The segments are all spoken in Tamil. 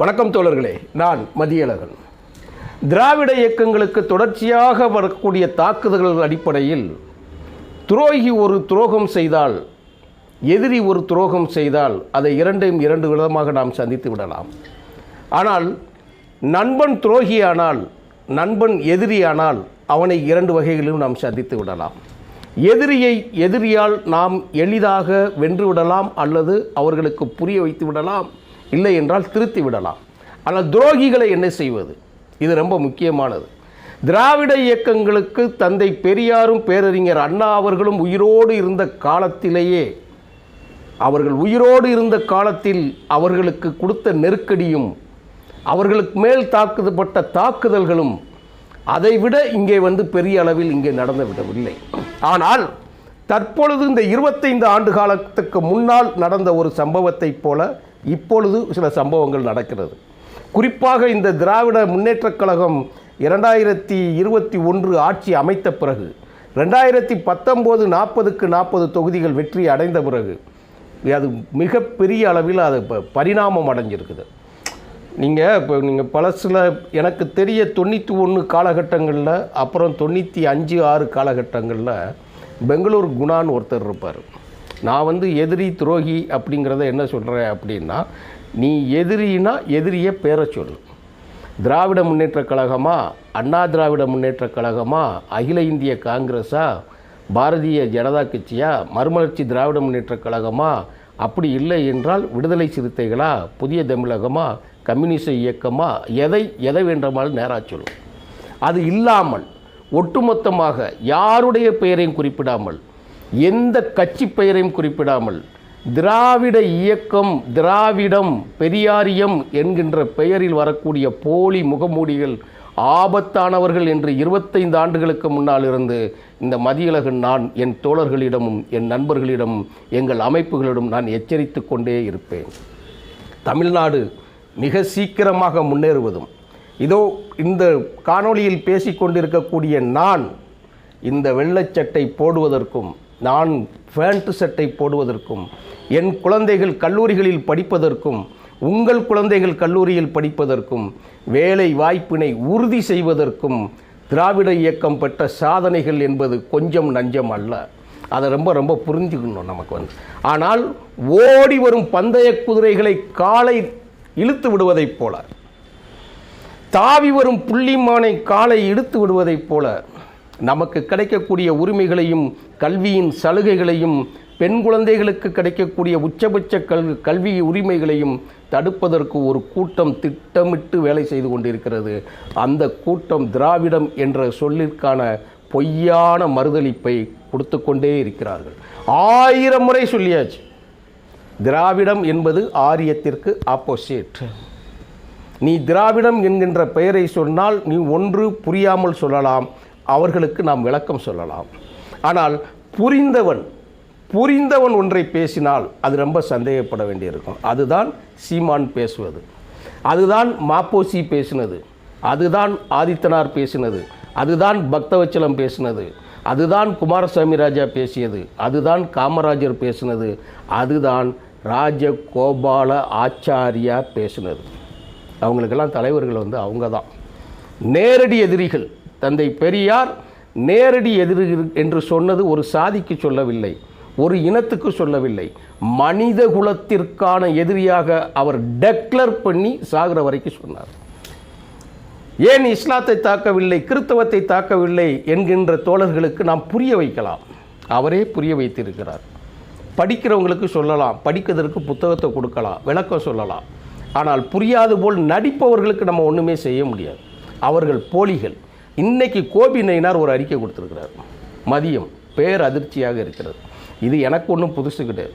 வணக்கம் தோழர்களே நான் மதியழகன். திராவிட இயக்கங்களுக்கு தொடர்ச்சியாக வரக்கூடிய தாக்குதல்கள் அடிப்படையில் துரோகி ஒரு துரோகம் செய்தால் எதிரி ஒரு துரோகம் செய்தால் அதை இரண்டையும் இரண்டு விதமாக நாம் சந்தித்து விடலாம். ஆனால் நண்பன் துரோகியானால் நண்பன் எதிரியானால் அவனை இரண்டு வகைகளிலும் நாம் சந்தித்து விடலாம். எதிரியை எதிரியால் நாம் எளிதாக வென்று விடலாம் அல்லது அவர்களுக்கு புரிய வைத்து விடலாம். இல்லை என்றால் திருத்தி விடலாம் ஆனால் துரோகிகளை என்ன செய்வது? இது ரொம்ப முக்கியமானது. திராவிட இயக்கங்களுக்கு தந்தை பெரியாரும் பேரறிஞர் அண்ணா அவர்களும் உயிரோடு இருந்த காலத்திலேயே அவர்கள் உயிரோடு இருந்த காலத்தில் அவர்களுக்கு கொடுத்த நெருக்கடியும் அவர்களுக்கு மேல் தாக்குதப்பட்ட தாக்குதல்களும் அதைவிட இங்கே வந்து பெரிய அளவில் இங்கே நடந்து விடவில்லை. ஆனால் தற்பொழுது இந்த இருபத்தைந்து ஆண்டு காலத்துக்கு முன்னால் நடந்த ஒரு சம்பவத்தைப் போல இப்பொழுது சில சம்பவங்கள் நடக்கிறது. குறிப்பாக இந்த திராவிட முன்னேற்றக் கழகம் இரண்டாயிரத்தி இருபத்தி ஒன்று ஆட்சி அமைத்த பிறகு ரெண்டாயிரத்தி பத்தொம்போது நாற்பதுக்கு நாற்பது தொகுதிகள் வெற்றி அடைந்த பிறகு அது மிகப்பெரிய அளவில் அது ப- பரிணாமம் அடைஞ்சிருக்குது. நீங்கள் இப்போ நீங்கள் பழசில் எனக்கு தெரிய தொண்ணூற்றி ஒன்று காலகட்டங்களில் அப்புறம் தொண்ணூற்றி அஞ்சு ஆறு காலகட்டங்களில் பெங்களூர் குணான்னு ஒருத்தர் இருப்பார். நான் வந்து எதிரி துரோகி அப்படிங்கிறத என்ன சொல்கிறேன் அப்படின்னா நீ எதிரினா எதிரியை பேரை சொல்லு. திராவிட முன்னேற்றக் கழகமா அண்ணா திராவிட முன்னேற்ற கழகமா அகில இந்திய காங்கிரஸா பாரதிய ஜனதா கட்சியா மறுமலர்ச்சி திராவிட முன்னேற்றக் கழகமா அப்படி இல்லை என்றால் விடுதலை சிறுத்தைகளா புதிய தமிழகமா கம்யூனிச இயக்கமா எதை எதை வேண்டுமாலும் நேராக சொல்லும் அது இல்லாமல் ஒட்டுமொத்தமாக யாருடைய பெயரையும் குறிப்பிடாமல் எந்த கட்சி பெயரையும் குறிப்பிடாமல் திராவிட இயக்கம் திராவிடம் பெரியாரியம் என்கின்ற பெயரில் வரக்கூடிய போலி முகமூடிகள் ஆபத்தானவர்கள் என்று இருபத்தைந்து ஆண்டுகளுக்கு முன்னால் இருந்து இந்த மதியழகன் நான் என் தோழர்களிடமும் என் நண்பர்களிடமும் எங்கள் அமைப்புகளிடம் நான் எச்சரித்து கொண்டே இருப்பேன். தமிழ்நாடு மிக சீக்கிரமாக முன்னேறுவதும் இதோ இந்த காணொளியில் பேசிக்கொண்டிருக்கக்கூடிய நான் இந்த வெள்ளைச்சட்டை போடுவதற்கும் நான் பேண்ட் சட்டை போடுவதற்கும் என் குழந்தைகள் கல்லூரிகளில் படிப்பதற்கும் உங்கள் குழந்தைகள் கல்லூரியில் படிப்பதற்கும் வேலை வாய்ப்பினை உறுதி செய்வதற்கும் திராவிட இயக்கம் பெற்ற சாதனைகள் என்பது கொஞ்சம் நஞ்சம் அல்ல. அதை ரொம்ப ரொம்ப புரிஞ்சுக்கணும் நமக்கு வந்து. ஆனால் ஓடி வரும் பந்தய குதிரைகளை காலை இழுத்து விடுவதைப் போல தாவி வரும் புள்ளிமானை காலை இழுத்து விடுவதைப் போல நமக்கு கிடைக்கக்கூடிய உரிமைகளையும் கல்வியின் சலுகைகளையும் பெண் குழந்தைகளுக்கு கிடைக்கக்கூடிய உச்சபட்ச கல் கல்வி உரிமைகளையும் தடுப்பதற்கு ஒரு கூட்டம் திட்டமிட்டு வேலை செய்து கொண்டிருக்கிறது. அந்த கூட்டம் திராவிடம் என்ற சொல்லிற்கான பொய்யான மறுதளிப்பை கொடுத்து கொண்டே இருக்கிறார்கள். ஆயிரம் முறை சொல்லியாச்சு. திராவிடம் என்பது ஆரியத்திற்கு ஆப்போசிட் நீ திராவிடம் என்கின்ற பெயரை சொன்னால் நீ ஒன்று புரியாமல் சொல்லலாம். அவர்களுக்கு நாம் விளக்கம் சொல்லலாம். ஆனால் புரிந்தவன் புரிந்தவன் ஒன்றை பேசினால் அது ரொம்ப சந்தேகப்பட வேண்டியிருக்கும். அதுதான் சீமான் பேசுவது. அதுதான் மாப்போசி பேசினது. அதுதான் ஆதித்தனார் பேசினது. அதுதான் பக்தவச்சலம் பேசினது. அதுதான் குமாரசாமி ராஜா பேசியது. அதுதான் காமராஜர் பேசினது. அதுதான் ராஜகோபால ஆச்சாரியா பேசினது. அவங்களுக்கெல்லாம் தலைவர்கள் வந்து அவங்க தான் நேரடி எதிரிகள். தந்தை பெரியார் நேரடி எதிர் என்று சொன்னது ஒரு சாதிக்கு சொல்லவில்லை ஒரு இனத்துக்கு சொல்லவில்லை. மனித குலத்திற்கான எதிரியாக அவர் டெக்ளர் பண்ணி சாகிற வரைக்கும் சொன்னார். ஏன் இஸ்லாத்தை தாக்கவில்லை கிறித்தவத்தை தாக்கவில்லை என்கின்ற தோழர்களுக்கு நாம் புரிய வைக்கலாம். அவரே புரிய வைத்திருக்கிறார். படிக்கிறவங்களுக்கு சொல்லலாம் படிக்கிறதற்கு புத்தகத்தை கொடுக்கலாம் விளக்கம் சொல்லலாம். ஆனால் புரியாது போல் நடிப்பவர்களுக்கு நம்ம ஒன்றுமே செய்ய முடியாது. அவர்கள் போலிகள். இன்றைக்கி கோபி நயினார் ஒரு அறிக்கை கொடுத்துருக்கிறார். மதியம் பேர் அதிர்ச்சியாக இருக்கிறது. இது எனக்கு ஒன்றும் புதுசு கிடையாது.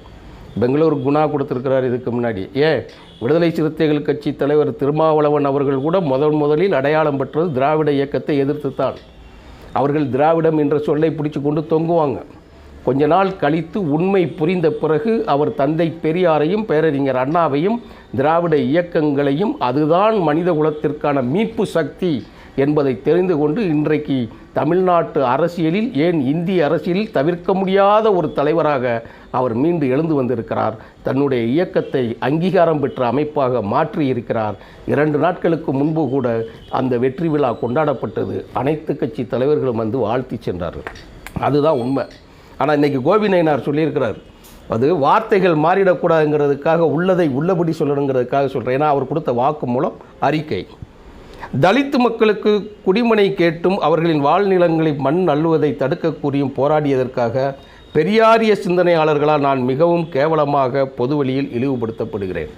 பெங்களூர் குணா கொடுத்துருக்கிறார் இதுக்கு முன்னாடி. ஏன் விடுதலை சிறுத்தைகள் கட்சி தலைவர் திருமாவளவன் அவர்கள் கூட முதன் முதலில் அடையாளம் பெற்றது திராவிட இயக்கத்தை எதிர்த்து தான். அவர்கள் திராவிடம் என்ற சொல்லை பிடிச்சு கொண்டு தொங்குவாங்க. கொஞ்ச நாள் கழித்து உண்மை புரிந்த பிறகு அவர் தந்தை பெரியாரையும் பேரறிஞர் அண்ணாவையும் திராவிட இயக்கங்களையும் அதுதான் மனித குலத்திற்கான மீட்பு சக்தி என்பதை தெரிந்து கொண்டு இன்றைக்கு தமிழ்நாட்டு அரசியலில் ஏன் இந்திய அரசியலில் தவிர்க்க முடியாத ஒரு தலைவராக அவர் மீண்டு எழுந்து வந்திருக்கிறார். தன்னுடைய இயக்கத்தை அங்கீகாரம் பெற்ற அமைப்பாக மாற்றி இருக்கிறார். இரண்டு நாட்களுக்கு முன்பு கூட அந்த வெற்றி விழா கொண்டாடப்பட்டது. அனைத்து கட்சி தலைவர்களும் வந்து வாழ்த்தி சென்றார்கள். அதுதான் உண்மை. ஆனால் இன்னைக்கு கோபி சொல்லியிருக்கிறார். அது வார்த்தைகள் மாறிடக்கூடாதுங்கிறதுக்காக உள்ளதை உள்ளபடி சொல்லணுங்கிறதுக்காக சொல்கிறேன் ஏன்னா அவர் கொடுத்த வாக்கு மூலம் அறிக்கை. தலித்து மக்களுக்கு குடிமனை கேட்டும் அவர்களின் வாழ்நிலங்களை மண் அள்ளுவதை தடுக்கக்கூடியும் போராடியதற்காக பெரியாரிய சிந்தனையாளர்களால் நான் மிகவும் கேவலமாக பொதுவெளியில் இழிவுபடுத்தப்படுகிறேன்.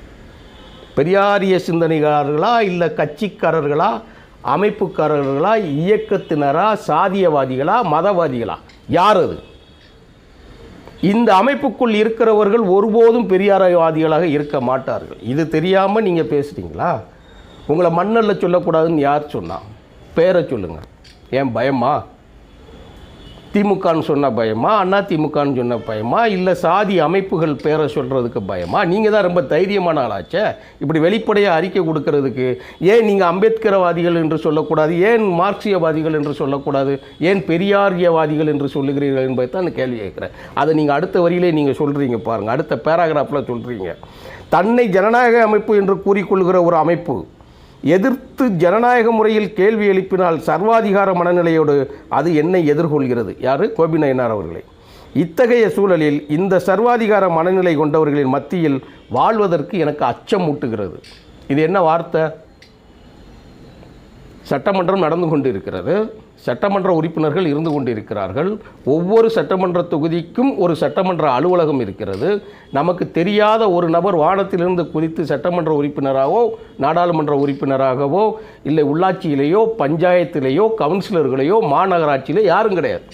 பெரியாரிய சிந்தனையாளர்களா இல்லை கட்சிக்காரர்களா அமைப்புக்காரர்களா இயக்கத்தினரா சாதியவாதிகளா மதவாதிகளா? யார் அது? இந்த அமைப்புக்குள் இருக்கிறவர்கள் ஒருபோதும் பெரியாரவாதிகளாக இருக்க மாட்டார்கள். இது தெரியாமல் நீங்கள் பேசுகிறீங்களா உங்களை மண்ணல்ல சொல்லக்கூடாதுன்னு யார் சொன்னால் பேரை சொல்லுங்கள் ஏன் பயமா? திமுகன்னு சொன்ன பயமா? அண்ணா திமுகன்னு சொன்ன பயமா? இல்லை சாதி அமைப்புகள் பேரை சொல்கிறதுக்கு பயமா? நீங்கள் தான் ரொம்ப தைரியமான ஆளாச்சே. இப்படி வெளிப்படையாக அறிக்கை கொடுக்கறதுக்கு ஏன் நீங்கள் அம்பேத்கரவாதிகள் என்று சொல்லக்கூடாது? ஏன் மார்க்சியவாதிகள் என்று சொல்லக்கூடாது? ஏன் பெரியாரியவாதிகள் என்று சொல்லுகிறீர்கள் என்பதை தான் நான் கேள்வி கேட்குறேன். அதை நீங்கள் அடுத்த வரியிலே நீங்கள் சொல்கிறீங்க பாருங்கள் அடுத்த பேராகிராஃபில் சொல்கிறீங்க தன்னை ஜனநாயக அமைப்பு என்று கூறிக்கொள்கிற ஒரு அமைப்பு எதிர்த்து ஜனநாயக முறையில் கேள்வி எழுப்பினால் சர்வாதிகார மனநிலையோடு அது என்னை எதிர்கொள்கிறது. யாரு? கோபி நயனார் அவர்களை. இத்தகைய சூழலில் இந்த சர்வாதிகார மனநிலை கொண்டவர்களின் மத்தியில் வாழ்வதற்கு எனக்கு அச்சம் ஊட்டுகிறது. இது என்ன வார்த்தை? சட்டமன்றம் நடந்து கொண்டு இருக்கிறது சட்டமன்ற உறுப்பினர்கள் இருந்து கொண்டிருக்கிறார்கள். ஒவ்வொரு சட்டமன்ற தொகுதிக்கும் ஒரு சட்டமன்ற அலுவலகம் இருக்கிறது. நமக்கு தெரியாத ஒரு நபர் வானத்திலிருந்து குதித்து சட்டமன்ற உறுப்பினராகவோ நாடாளுமன்ற உறுப்பினராகவோ இல்லை உள்ளாட்சியிலேயோ பஞ்சாயத்திலேயோ கவுன்சிலர்களையோ மாநகராட்சியிலோ யாரும் கிடையாது.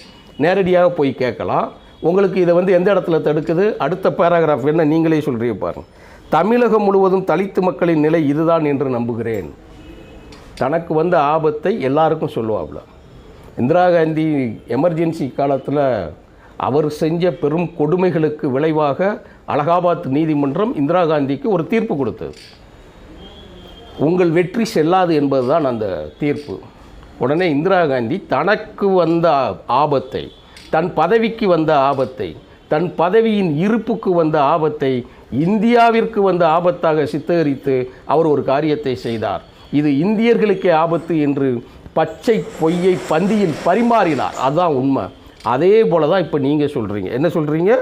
நேரடியாக போய் கேட்கலாம். உங்களுக்கு இதை வந்து எந்த இடத்துல தடுக்குது? அடுத்த பேராகிராஃப் என்ன? நீங்களே சொல்கிறீங்க பாருங்கள் தமிழகம் முழுவதும் தலித்து மக்களின் நிலை இதுதான் என்று நம்புகிறேன். தனக்கு வந்த ஆபத்தை எல்லாருக்கும் சொல்லுவாப்ல. இந்திரா காந்தி எமர்ஜென்சி காலத்தில் அவர் செஞ்ச பெரும் கொடுமைகளுக்கு விளைவாக அலகாபாத் நீதிமன்றம் இந்திரா காந்திக்கு ஒரு தீர்ப்பு கொடுத்தது. உங்கள் வெற்றி செல்லாது என்பதுதான் அந்த தீர்ப்பு. உடனே இந்திரா காந்தி தனக்கு வந்த ஆபத்தை தன் பதவிக்கு வந்த ஆபத்தை தன் பதவியின் இருப்புக்கு வந்த ஆபத்தை இந்தியாவிற்கு வந்த ஆபத்தாக சித்தரித்து அவர் ஒரு காரியத்தை செய்தார். இது இந்தியர்களுக்கே ஆபத்து என்று பச்சை பொய்யை பந்தியில் பரிமாறினார். அதுதான் உண்மை. அதே போல தான் இப்போ நீங்கள் சொல்கிறீங்க என்ன சொல்கிறீங்க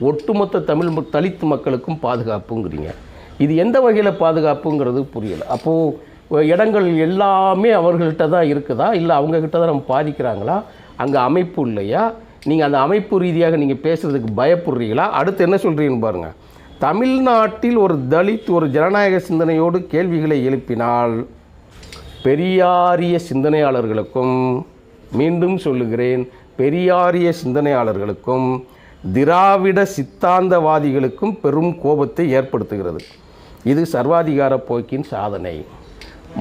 ஒட்டுமொத்த தமிழ் மக்- தலித்து மக்களுக்கும் பாதுகாப்புங்கிறீங்க. இது எந்த வகையில் பாதுகாப்புங்கிறது புரியலை. அப்போது இடங்கள் எல்லாமே அவர்கள்ட்ட தான் இருக்குதா? இல்லை அவங்கக்கிட்ட தான் நம்ம பாதிக்கிறாங்களா? அங்கே அமைப்பு இல்லையா? நீங்கள் அந்த அமைப்பு ரீதியாக நீங்கள் பேசுகிறதுக்கு பயப்படுறீங்களா? அடுத்து என்ன சொல்கிறீங்கன்னு பாருங்கள் தமிழ்நாட்டில் ஒரு தலித் ஒரு ஜனநாயக சிந்தனையோடு கேள்விகளை எழுப்பினால் பெரியாரிய சிந்தனையாளர்களுக்கும் மீண்டும் சொல்லுகிறேன் பெரியாரிய சிந்தனையாளர்களுக்கும் திராவிட சித்தாந்தவாதிகளுக்கும் பெரும் கோபத்தை ஏற்படுத்துகிறது. இது சர்வாதிகார போக்கின் சாதனை.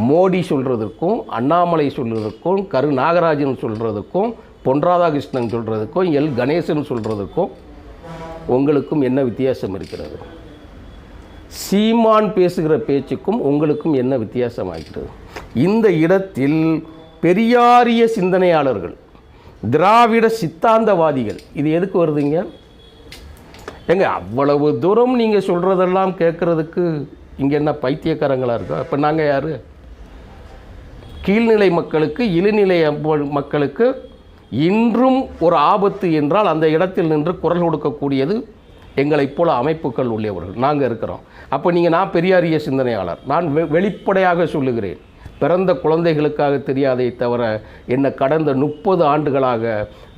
மோடி சொல்கிறதுக்கும் அண்ணாமலை சொல்கிறதுக்கும் கரு நாகராஜன் சொல்கிறதுக்கும் பொன் ராதாகிருஷ்ணன் சொல்கிறதுக்கும் எல் கணேசன் சொல்கிறதுக்கும் உங்களுக்கும் என்ன வித்தியாசம் இருக்கிறது? சீமான் பேசுகிற பேச்சுக்கும் உங்களுக்கும் என்ன வித்தியாசமாகிறது இந்த இடத்தில் பெரியாரிய சிந்தனையாளர்கள் திராவிட சித்தாந்தவாதிகள் இது எதுக்கு வருதுங்க? ஏங்க அவ்வளவு தூரம் நீங்கள் சொல்கிறதெல்லாம் கேட்குறதுக்கு இங்கே என்ன பைத்தியக்காரங்களாக இருக்கோ? இப்போ நாங்கள் யார்? கீழ்நிலை மக்களுக்கு இளநிலை மக்களுக்கு இன்றும் ஒரு ஆபத்து என்றால் அந்த இடத்தில் நின்று குரல் கொடுக்கக்கூடியது எங்களைப் போல அமைப்புகள் உள்ளவர்கள். நாங்கள் இருக்கிறோம். அப்போ நீங்கள் நான் பெரியாரிய சிந்தனையாளர். நான் வெ- வெளிப்படையாக சொல்லுகிறேன். பிறந்த குழந்தைகளுக்காக தெரியாதே தவிர என்ன கடந்த முப்பது ஆண்டுகளாக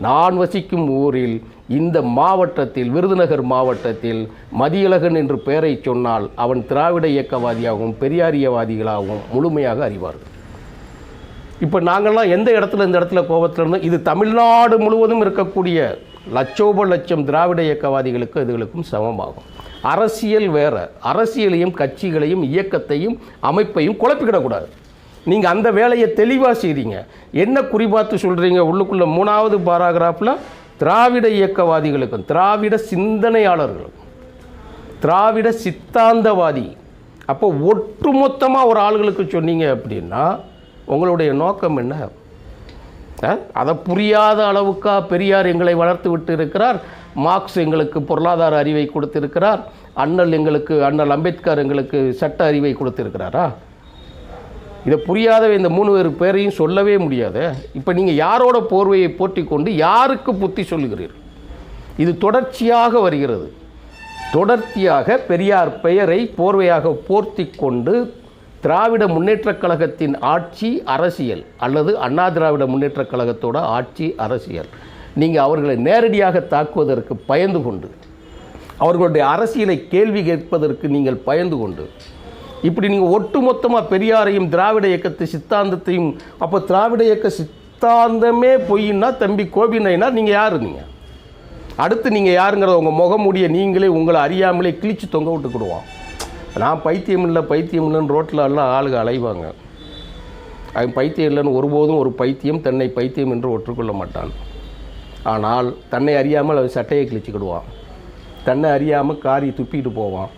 நான் வசிக்கும் ஊரில் இந்த மாவட்டத்தில் விருதுநகர் மாவட்டத்தில் மதியழகன் என்று பெயரை சொன்னால் அவன் திராவிட இயக்கவாதியாகவும் பெரியாரியவாதிகளாகவும் முழுமையாக அறிவார்கள் இப்போ நாங்கள்லாம் எந்த இடத்துல இந்த இடத்துல கோபத்தில் இருந்தோம் இது தமிழ்நாடு முழுவதும் இருக்கக்கூடிய லட்சோப லட்சம் திராவிட இயக்கவாதிகளுக்கு இதுகளுக்கும் சமமாகும். அரசியல் வேற. அரசியலையும் கட்சிகளையும் இயக்கத்தையும் அமைப்பையும் குழப்பிக்கிடக்கூடாது. நீங்கள் அந்த வேலையை தெளிவாக செய்கிறீங்க என்ன குறிபார்த்து சொல்கிறீங்க உள்ளுக்குள்ள மூணாவது பாராகிராஃபில் திராவிட இயக்கவாதிகளுக்கும் திராவிட சிந்தனையாளர்களுக்கும் திராவிட சித்தாந்தவாதி. அப்போ ஒட்டுமொத்தமாக ஒரு ஆளுகளுக்கு சொன்னீங்க அப்படின்னா உங்களுடைய நோக்கம் என்ன? அதை புரியாத அளவுக்கா பெரியார் எங்களை வளர்த்து விட்டு இருக்கிறார் மார்க்ஸ் எங்களுக்கு பொருளாதார அறிவை கொடுத்திருக்கிறார். அண்ணல் எங்களுக்கு அண்ணல் அம்பேத்கர் எங்களுக்கு சட்ட அறிவை கொடுத்திருக்கிறாரா? இதை புரியாத இந்த மூணு பேர் பேரையும் சொல்லவே முடியாது இப்போ நீங்கள் யாரோட போர்வையை போட்டி கொண்டு யாருக்கு புத்தி சொல்கிறீர்கள் இது தொடர்ச்சியாக வருகிறது. தொடர்ச்சியாக பெரியார் பெயரை போர்வையாக போர்த்தி கொண்டு திராவிட முன்னேற்றக் கழகத்தின் ஆட்சி அரசியல் அல்லது அண்ணா திராவிட முன்னேற்றக் கழகத்தோட ஆட்சி அரசியல். நீங்கள் அவர்களை நேரடியாக தாக்குவதற்கு பயந்து கொண்டு அவர்களுடைய அரசியலை கேள்வி கேட்பதற்கு நீங்கள் பயந்து கொண்டு இப்படி நீங்கள் ஒட்டுமொத்தமாக பெரியாரையும் திராவிட இயக்கத்து சித்தாந்தத்தையும் அப்போ திராவிட இயக்க சித்தாந்தமே பொய்ன்னா தம்பி கோபினைனா நீங்கள் யார் நீங்கள் அடுத்து நீங்கள் யாருங்கிறத உங்கள் முகமுடிய நீங்களே உங்களை அறியாமலே கிழிச்சு தொங்க விட்டுக்கிடுவான் நான் பைத்தியம் இல்லை பைத்தியம் இல்லைன்னு ரோட்டில் எல்லாம் ஆளுங்க அலைவாங்க. அவன் பைத்தியம் இல்லைன்னு ஒருபோதும் ஒரு பைத்தியம் தன்னை பைத்தியம் என்று ஒற்றுக்கொள்ள மாட்டான். ஆனால் தன்னை அறியாமல் அவன் சட்டையை கிழிச்சுக்கிடுவான். தன்னை அறியாமல் காரி துப்பிக்கிட்டு போவான்.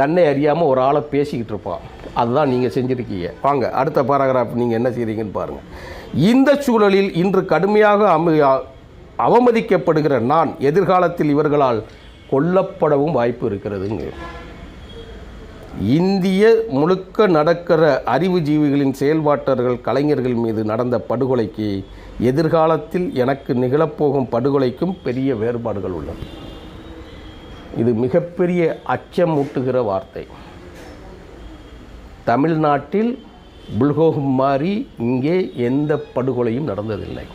தன்னை அறியாமல் ஒரு ஆளை பேசிக்கிட்டு இருப்பான் அதுதான் நீங்கள் செஞ்சுருக்கீங்க. வாங்க அடுத்த பேராகிராஃப் நீங்கள் என்ன செய்கிறீங்கன்னு பாருங்கள் இந்த சூழலில் இன்று கடுமையாக அம அவமதிக்கப்படுகிற நான் எதிர்காலத்தில் இவர்களால் கொல்லப்படவும் வாய்ப்பு இருக்கிறதுங்க. இந்திய முழுக்க நடக்கிற அறிவுஜீவிகளின் செயல்பாட்டர்கள் கலைஞர்கள் மீது நடந்த படுகொலைக்கு எதிர்காலத்தில் எனக்கு நிகழப்போகும் படுகொலைக்கும் பெரிய வேறுபாடுகள் உள்ளன. இது மிகப்பெரிய அச்சமூட்டுகிற வார்த்தை. தமிழ்நாட்டில் புல்கோகம் மாறி இங்கே எந்த படுகொலையும் நடந்ததில்லை.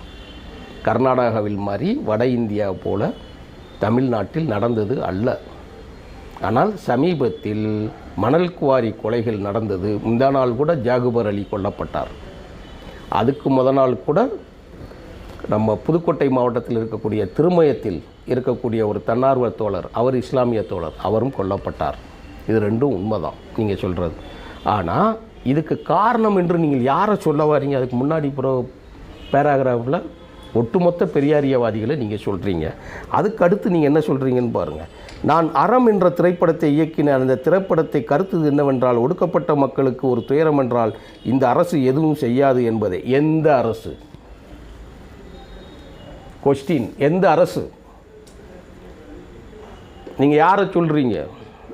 கர்நாடகாவில் மாறி வட இந்தியா போல தமிழ்நாட்டில் நடந்தது அல்ல. ஆனால் சமீபத்தில் மணல் குவாரி கொலைகள் நடந்தது. முந்தா நாள் கூட ஜாகுபர் அலி கொல்லப்பட்டார். அதுக்கு முத நாள் கூட நம்ம புதுக்கோட்டை மாவட்டத்தில் இருக்கக்கூடிய திருமயத்தில் இருக்கக்கூடிய ஒரு தன்னார்வ தோழர் அவர் இஸ்லாமிய தோழர் அவரும் கொல்லப்பட்டார். இது ரெண்டும் உண்மைதான் நீங்கள் சொல்கிறது ஆனால் இதுக்கு காரணம் என்று நீங்கள் யாரை சொல்ல வரீங்க? அதுக்கு முன்னாடி ப்ரோ பேராகிராஃபில் ஒட்டுமொத்த பெரியாரியவாதிகளை நீங்கள் சொல்கிறீங்க அதுக்கு அடுத்து நீங்கள் என்ன சொல்கிறீங்கன்னு பாருங்கள் நான் அறம் என்ற திரைப்படத்தை இயக்கின அந்த திரைப்படத்தை கருத்து என்னவென்றால் ஒடுக்கப்பட்ட மக்களுக்கு ஒரு துயரம் என்றால் இந்த அரசு எதுவும் செய்யாது என்பதே. எந்த அரசு? கொஸ்டின் எந்த அரசு? நீங்கள் யாரை சொல்கிறீங்க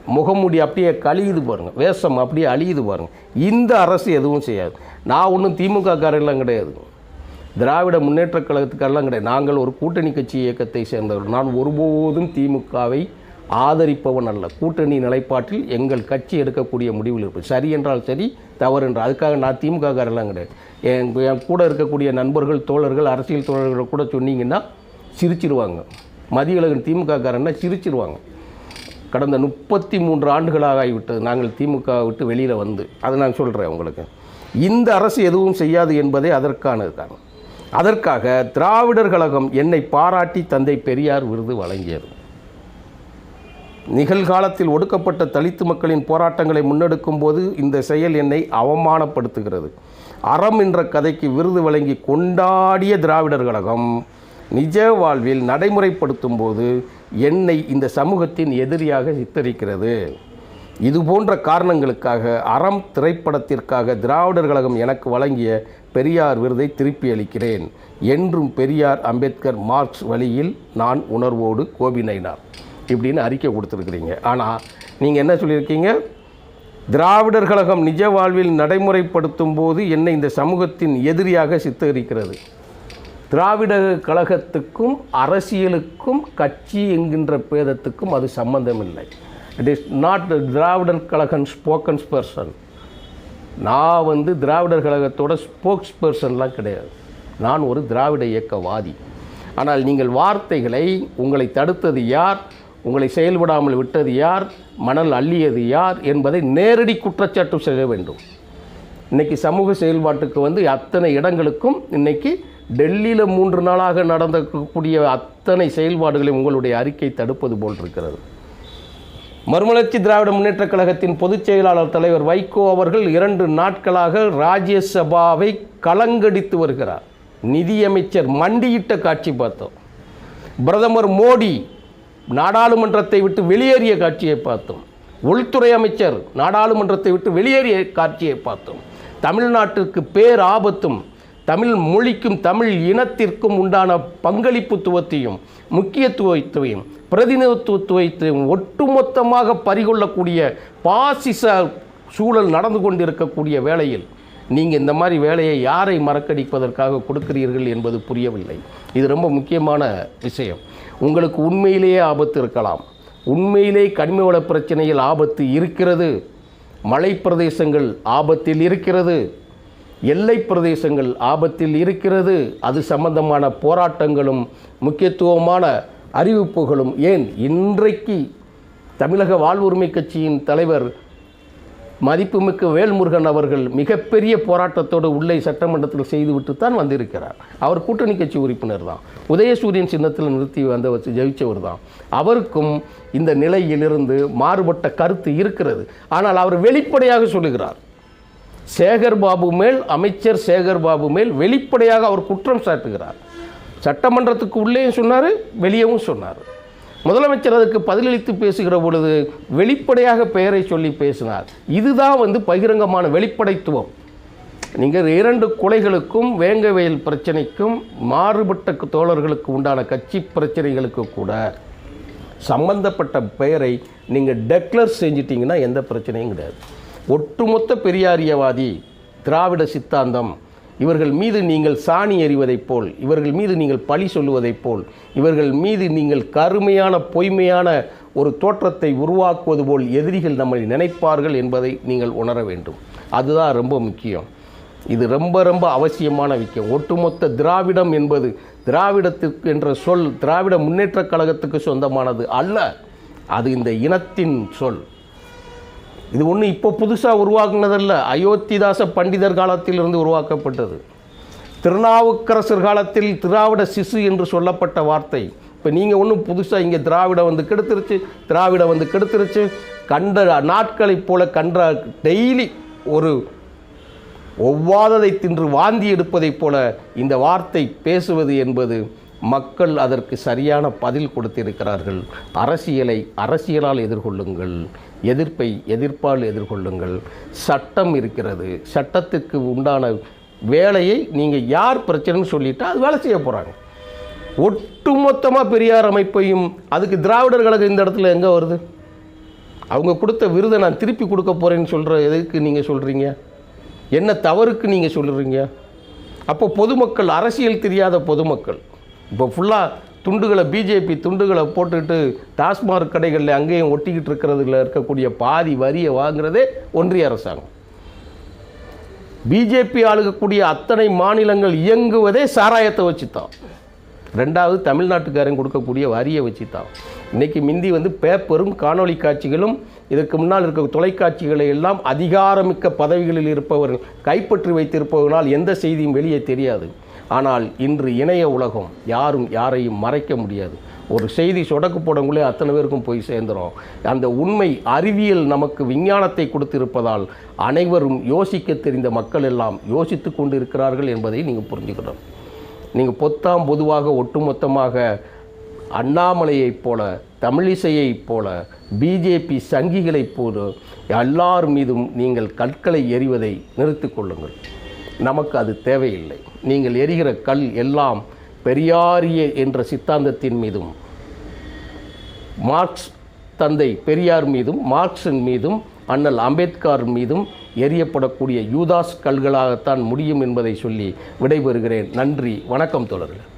முகமூடி அப்படியே கழியுது பாருங்கள் வேஷம் அப்படியே அழியுது பாருங்கள் இந்த அரசு எதுவும் செய்யாது. நான் ஒன்றும் திமுக காரெல்லாம் கிடையாது. திராவிட முன்னேற்றக் கழகத்துக்கெல்லாம் கிடையாது. நாங்கள் ஒரு கூட்டணி கட்சி இயக்கத்தை சேர்ந்தவர் நான் ஒருபோதும் திமுகவை ஆதரிப்பவன் அல்ல. கூட்டணி நிலைப்பாட்டில் எங்கள் கட்சி எடுக்கக்கூடிய முடிவில் இருப்பது. சரி என்றால் சரி தவறு என்றால். அதுக்காக நான் திமுக காரெல்லாம் கிடையாது. என் என் கூட இருக்கக்கூடிய நண்பர்கள் தோழர்கள் அரசியல் தோழர்கள் கூட சொன்னீங்கன்னா சிரிச்சிருவாங்க. மதியழகன் திமுக காரன்னா சிரிச்சிருவாங்க. கடந்த முப்பத்தி மூன்று ஆண்டுகளாக ஆகிவிட்டது. நாங்கள் திமுக விட்டு வெளியில் வந்து அதை நான் சொல்கிறேன் உங்களுக்கு. இந்த அரசு எதுவும் செய்யாது என்பதே அதற்கான காரணம் அதற்காக திராவிடர் கழகம் என்னை பாராட்டி தந்தை பெரியார் விருது வழங்கியது. நிகழ்காலத்தில் ஒடுக்கப்பட்ட தலித்து மக்களின் போராட்டங்களை முன்னெடுக்கும் போது இந்த செயல் என்னை அவமானப்படுத்துகிறது. அறம் என்ற கதைக்கு விருது வழங்கி கொண்டாடிய திராவிடர் கழகம் நிஜ வாழ்வில் நடைமுறைப்படுத்தும் போது என்னை இந்த சமூகத்தின் எதிரியாக சித்தரிக்கிறது. இது போன்ற காரணங்களுக்காக அறம் திரைப்படத்திற்காக திராவிடர் கழகம் எனக்கு வழங்கிய பெரியார் விருதை திருப்பி அளிக்கிறேன். என்றும் பெரியார் அம்பேத்கர் மார்க்ஸ் வழியில் நான் உணர்வோடு கோபினைனார். இப்படின்னு அறிக்கை கொடுத்துருக்குறீங்க. ஆனால் நீங்கள் என்ன சொல்லியிருக்கீங்க? திராவிடர் கழகம் நிஜ வாழ்வில் நடைமுறைப்படுத்தும் போது என்னை இந்த சமூகத்தின் எதிரியாக சித்தரிக்கிறது. திராவிட கழகத்துக்கும் அரசியலுக்கும் கட்சி என்கின்ற பேதத்துக்கும் அது சம்பந்தமில்லை. It is not Dravidar Kazhagam spokesperson நான் வந்து திராவிடர் கழகத்தோட ஸ்போக்ஸ் பர்சன்லாம் கிடையாது. நான் ஒரு திராவிட இயக்கவாதி. ஆனால் நீங்கள் வார்த்தைகளை உங்களை தடுத்தது யார்? உங்களை செயல்படாமல் விட்டது யார்? மணல் அள்ளியது யார்? என்பதை நேரடி குற்றச்சாட்டு செய்ய வேண்டும். இன்றைக்கி சமூக செயல்பாட்டுக்கு வந்து அத்தனை இடங்களுக்கும் இன்னைக்கு டெல்லியில் மூன்று நாளாக நடந்தக்கூடிய அத்தனை செயல்பாடுகளையும் உங்களுடைய அறிக்கை தடுப்பது போல் இருக்கிறது மறுமலர்ச்சி திராவிட முன்னேற்றக் கழகத்தின் பொதுச் செயலாளர் தலைவர் வைகோ அவர்கள் இரண்டு நாட்களாக ராஜ்யசபாவை கலங்கடித்து வருகிறார். நிதியமைச்சர் மண்டியிட்ட காட்சி பார்த்தோம். பிரதமர் மோடி நாடாளுமன்றத்தை விட்டு வெளியேறிய காட்சியை பார்த்தோம். உள்துறை அமைச்சர் நாடாளுமன்றத்தை விட்டு வெளியேறிய காட்சியை பார்த்தோம். தமிழ்நாட்டிற்கு பேர் ஆபத்தும் தமிழ் மொழிக்கும் தமிழ் இனத்திற்கும் உண்டான பங்களிப்புத்துவத்தையும் முக்கியத்துவத்தையும் பிரதிநிதித்துவத்தையும் ஒட்டுமொத்தமாக பறிகொள்ளக்கூடிய பாசிச சூழல் நடந்து கொண்டிருக்கக்கூடிய வேளையில் நீங்கள் இந்த மாதிரி வேலையை யாரை மறக்கடிப்பதற்காக கொடுக்கிறீர்கள் என்பது புரியவில்லை. இது ரொம்ப முக்கியமான விஷயம். உங்களுக்கு உண்மையிலேயே ஆபத்து இருக்கலாம். உண்மையிலே கனிம வள பிரச்சனையில் ஆபத்து இருக்கிறது. மலை பிரதேசங்கள் ஆபத்தில் இருக்கிறது. எல்லை பிரதேசங்கள் ஆபத்தில் இருக்கிறது. அது சம்பந்தமான போராட்டங்களும் முக்கியத்துவமான அறிவிப்புகளும் ஏன் இன்றைக்கு தமிழக வாழ்வுரிமை கட்சியின் தலைவர் மதிப்புமிக்க வேல்முருகன் அவர்கள் மிகப்பெரிய போராட்டத்தோடு உள்ளே சட்டமன்றத்தில் செய்துவிட்டு தான் வந்திருக்கிறார். அவர் கூட்டணி கட்சி உறுப்பினர் தான். உதயசூரியன் சின்னத்தில் நிறுத்தி வந்த வச்சு ஜெயிச்சவர் தான். அவருக்கும் இந்த நிலையிலிருந்து மாறுபட்ட கருத்து இருக்கிறது. ஆனால் அவர் வெளிப்படையாக சொல்லுகிறார். சேகர் பாபு மேல் அமைச்சர் சேகர் பாபு மேல் வெளிப்படையாக அவர் குற்றம் சாட்டுகிறார். சட்டமன்றத்துக்கு உள்ளேயும் சொன்னார் வெளியவும் சொன்னார். முதலமைச்சர் அதுக்கு பதிலளித்து பேசுகிற பொழுது வெளிப்படையாக பெயரை சொல்லி பேசினார். இதுதான் வந்து பகிரங்கமான வெளிப்படைத்துவம். நீங்கள் இரண்டு கொலைகளுக்கும் வேங்கவேல் பிரச்சனைக்கும் மாறுபட்ட தோழர்களுக்கு உண்டான கட்சி பிரச்சனைகளுக்கு கூட சம்பந்தப்பட்ட பெயரை நீங்கள் டெக்ளர் செஞ்சிட்டிங்கன்னா எந்த பிரச்சனையும் கிடையாது. ஒட்டுமொத்த பெரியாரியவாதி திராவிட சித்தாந்தம் இவர்கள் மீது நீங்கள் சாணி எறிவதைப் போல் இவர்கள் மீது நீங்கள் பழி சொல்லுவதைப் போல் இவர்கள் மீது நீங்கள் கருமையான பொய்மையான ஒரு தோற்றத்தை உருவாக்குவது போல் எதிரிகள் நம்மை நினைப்பார்கள் என்பதை நீங்கள் உணர வேண்டும். அதுதான் ரொம்ப முக்கியம். இது ரொம்ப ரொம்ப அவசியமான விஷயம். ஒட்டுமொத்த திராவிடம் என்பது திராவிடத்திற்கு என்ற சொல் திராவிட முன்னேற்றக் கழகத்துக்கு சொந்தமானது அல்ல. அது இந்த இனத்தின் சொல். இது ஒன்று இப்போ புதுசாக உருவாக்குனதல்ல. அயோத்திதாச பண்டிதர் காலத்திலிருந்து உருவாக்கப்பட்டது. திருநாவுக்கரசர் காலத்தில் திராவிட சிசு என்று சொல்லப்பட்ட வார்த்தை. இப்போ நீங்கள் ஒன்றும் புதுசாக இங்கே திராவிடம் வந்து கெடுத்துருச்சு திராவிடம் வந்து கெடுத்துருச்சு. கண்ட நாட்களைப் போல கன்ற டெய்லி ஒரு ஒவ்வாததை தின்று வாந்தி எடுப்பதைப் போல இந்த வார்த்தை பேசுவது என்பது மக்கள் அதற்கு சரியான பதில் கொடுத்திருக்கிறார்கள். அரசியலை அரசியலால் எதிர்கொள்ளுங்கள். எதிர்ப்பை எதிர்ப்பால் எதிர்கொள்ளுங்கள். சட்டம் இருக்கிறது. சட்டத்துக்கு உண்டான வேலையை நீங்கள் யார் பிரச்சனைன்னு சொல்லிட்டா அது வேலை செய்ய போகிறாங்க ஒட்டுமொத்தமாக பெரியார் அமைப்பையும் அதுக்கு திராவிடர் கழகம் இந்த இடத்துல எங்கே வருது? அவங்க கொடுத்த விருதை நான் திருப்பி கொடுக்க போகிறேன்னு சொல்கிற எதுக்கு நீங்கள் சொல்கிறீங்க என்ன தவறுக்கு நீங்கள் சொல்கிறீங்க அப்போ பொதுமக்கள் அரசியல் தெரியாத பொதுமக்கள் இப்போ ஃபுல்லாக துண்டுகளை பிஜேபி துண்டுகளை போட்டுட்டு டாஸ்மாக் கடைகளில் அங்கேயும் ஒட்டிக்கிட்டு இருக்கிறதுல இருக்கக்கூடிய பாதி வரியை வாங்குறதே ஒன்றிய அரசாங்கம். பிஜேபி ஆளுகக்கூடிய அத்தனை மாநிலங்கள் இயங்குவதே சாராயத்தை வச்சு தான் ரெண்டாவது தமிழ்நாட்டுக்காரன் கொடுக்கக்கூடிய வரியை வச்சு தான் இன்றைக்கி மிந்தி வந்து பேப்பரும் காணொளி காட்சிகளும் இதற்கு முன்னால் இருக்க தொலைக்காட்சிகளை எல்லாம் அதிகாரமிக்க பதவிகளில் இருப்பவர்கள் கைப்பற்றி வைத்திருப்பவர்களால் எந்த செய்தியும் வெளியே தெரியாது. ஆனால் இன்று இணைய உலகம் யாரும் யாரையும் மறைக்க முடியாது. ஒரு செய்தி சொடக்கு போடங்களே அத்தனை பேருக்கும் போய் சேர்ந்துடும் அந்த உண்மை அறிவியல் நமக்கு விஞ்ஞானத்தை கொடுத்திருப்பதால் அனைவரும் யோசிக்க தெரிந்த மக்கள் எல்லாம் யோசித்து கொண்டு இருக்கிறார்கள் என்பதை நீங்கள் புரிஞ்சுக்கணும். நீங்கள் பொத்தாம் பொதுவாக ஒட்டுமொத்தமாக அண்ணாமலையைப் போல தமிழிசையைப் போல பிஜேபி சங்கிகளைப் போல எல்லார் மீதும் நீங்கள் கற்களை எறிவதை நிறுத்திக் கொள்ளுங்கள். நமக்கு அது தேவையில்லை. நீங்கள் எரிகிற கல் எல்லாம் பெரியாரிய என்ற சித்தாந்தத்தின் மீதும் மார்க்ஸ் தந்தை பெரியார் மீதும் மார்க்சின் மீதும் அண்ணல் அம்பேத்கர் மீதும் எரியப்படக்கூடிய யூதாஸ் கல்களாகத்தான் முடியும் என்பதை சொல்லி விடைபெறுகிறேன். நன்றி. வணக்கம் தொடர்கள்